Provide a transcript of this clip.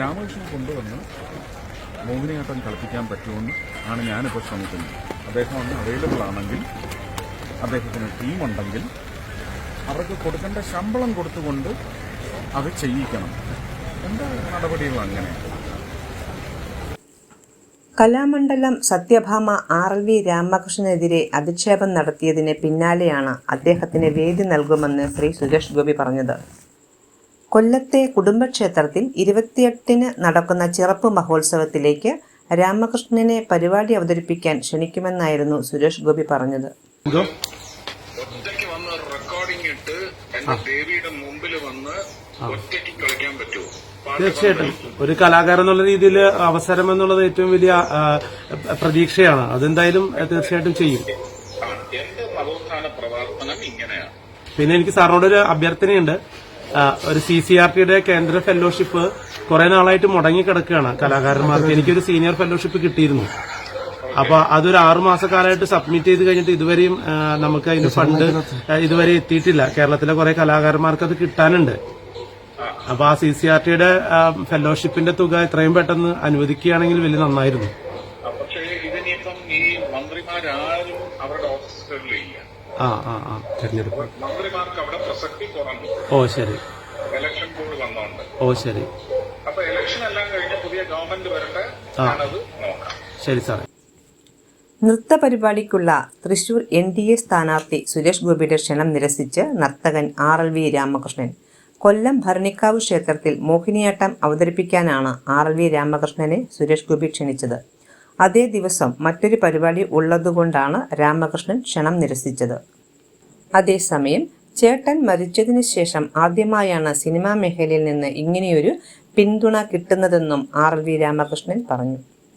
രാമകൃഷ്ണൻ കൊണ്ടുവന്ന് മോഹിനിയാട്ടം കളിപ്പിക്കാൻ പറ്റുമെന്ന് ആണ് ഞാനിപ്പോൾ ശ്രമിക്കുന്നത്. അദ്ദേഹം ഒന്ന് അവൈലബിൾ ആണെങ്കിൽ അദ്ദേഹത്തിന് ടീമുണ്ടെങ്കിൽ അവർക്ക് കൊടുക്കേണ്ട ശമ്പളം കൊടുത്തുകൊണ്ട് അത് ചെയ്യിക്കണം. എന്താ നടപടികൾ അങ്ങനെ? Kalamandalam Sathyabhama R L V രാമകൃഷ്ണനെതിരെ അധിക്ഷേപം നടത്തിയതിന് പിന്നാലെയാണ് അദ്ദേഹത്തിന് വേദി നൽകുമെന്ന് ശ്രീ സുരേഷ് ഗോപി പറഞ്ഞത്. കൊല്ലത്തെ കുടുംബക്ഷേത്രത്തിൽ ഇരുപത്തിയെട്ടിന് നടക്കുന്ന ചിറപ്പ് മഹോത്സവത്തിലേക്ക് രാമകൃഷ്ണനെ പരിപാടി അവതരിപ്പിക്കാൻ ക്ഷണിക്കുമെന്നായിരുന്നു സുരേഷ് ഗോപി പറഞ്ഞത്. ഒറ്റയ്ക്ക് വന്ന് റെക്കോർഡിംഗ് ഇട്ട് എന്റെ ദേവിയുടെ മുമ്പിൽ വന്ന് ഒറ്റയ്ക്ക് കളിക്കാൻ പറ്റുമോ? തീർച്ചയായിട്ടും. ഒരു കലാകാരൻ എന്നുള്ള രീതിയിൽ അവസരം എന്നുള്ളത് ഏറ്റവും വലിയ പ്രതീക്ഷയാണ്. അതെന്തായാലും തീർച്ചയായിട്ടും ചെയ്യും. ആ, എന്റെ നവോത്ഥാന പ്രവർത്തനം ഇങ്ങനെയാണ്. പിന്നെ എനിക്ക് സാറിനോട് ഒരു അഭ്യർത്ഥനയുണ്ട്. ഒരു സി സി ആർ ടിയുടെ കേന്ദ്ര ഫെലോഷിപ്പ് കുറെ നാളായിട്ട് മുടങ്ങി കിടക്കുകയാണ് കലാകാരന്മാർക്ക്. എനിക്കൊരു സീനിയർ ഫെലോഷിപ്പ് കിട്ടിയിരുന്നു. അപ്പൊ അതൊരു ആറുമാസ കാലമായിട്ട് സബ്മിറ്റ് ചെയ്ത് കഴിഞ്ഞിട്ട് ഇതുവരെയും നമുക്ക് അതിന്റെ ഫണ്ട് ഇതുവരെ എത്തിയിട്ടില്ല. കേരളത്തിലെ കുറെ കലാകാരന്മാർക്ക് അത് കിട്ടാനുണ്ട്. അപ്പൊ ആ സി സി ആർ ടിയുടെ ഫെലോഷിപ്പിന്റെ തുക എത്രയും പെട്ടെന്ന് അനുവദിക്കുകയാണെങ്കിൽ വലിയ നന്നായിരുന്നു. മന്ത്രിമാരാരും അവരുടെ ഓഫീസുകളിൽ ഇല്ല. ആ ആ ആ. തെരഞ്ഞെടുപ്പ് മന്ത്രിമാർക്ക് അവിടെ പ്രസക്തി കുറഞ്ഞു. ഓ ശരി. ഇലക്ഷൻ കോഡ് വന്നോണ്ട്. ഓ ശരി. അപ്പൊ ഇലക്ഷൻ എല്ലാം കഴിഞ്ഞ് പുതിയ ഗവൺമെന്റ് വരട്ടെ. ഞാനത് നോക്കാം. ശരി സാറേ. നൃത്ത പരിപാടിക്കുള്ള തൃശൂർ എൻ ഡി എ സ്ഥാനാർത്ഥി സുരേഷ് ഗോപിയുടെ ക്ഷണം നിരസിച്ച് നർത്തകൻ R L V Ramakrishnan. Kollam Bharanikkavu ക്ഷേത്രത്തിൽ മോഹിനിയാട്ടം അവതരിപ്പിക്കാനാണ് ആർ എൽ വി രാമകൃഷ്ണനെ സുരേഷ് ഗോപി ക്ഷണിച്ചത്. അതേ ദിവസം മറ്റൊരു പരിപാടി ഉള്ളതുകൊണ്ടാണ് രാമകൃഷ്ണൻ ക്ഷണം നിരസിച്ചത്. അതേസമയം ചേട്ടൻ മരിച്ചതിന് ശേഷം ആദ്യമായാണ് സിനിമാ മേഖലയിൽ നിന്ന് ഇങ്ങനെയൊരു പിന്തുണ കിട്ടുന്നതെന്നും ആർ വി രാമകൃഷ്ണൻ പറഞ്ഞു.